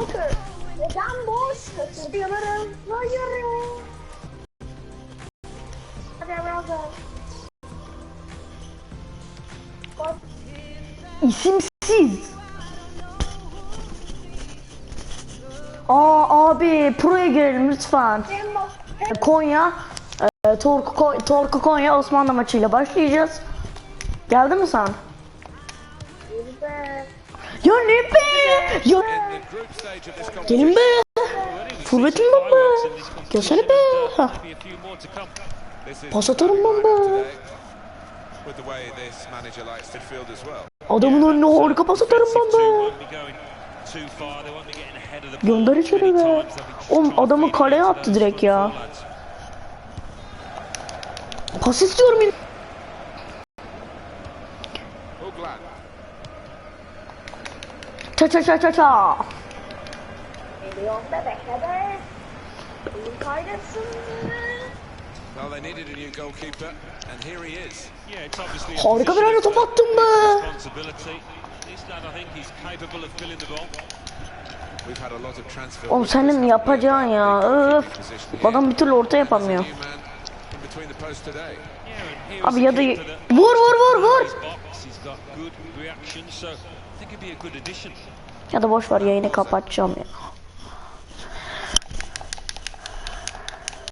Walker. Neden boş? Kaçırdı yanarım. Hayır. Hadi. Bak. İsimsiz. Aa abi proya girelim lütfen. Konya, e, Torku, Ko- Torku Konya Osmanlı maçıyla başlayacağız. Geldi mi sen? Ya ne be? Ya gelin be. Forvetim ben be. Gelsene be. Ha. Pas atarım well. Adamın önüne harika pas atarım be. Gönder içeri be. Oğlum adamı kaleye attı direkt ya. Pas istiyorum yine. Ça ça ça ça ça. Geliyorum be bekle be. Oyun kaydetsın. Well, they needed a new goalkeeper, and here he is. Harika bir ara top attım be. We've had a lot of transfer. Oğlum senin yapacağın ya. Öf. Adam bir türlü orta yapamıyor. Abi ya da vur vur vur vur. Ya da boş ver yayını kapatacağım ya.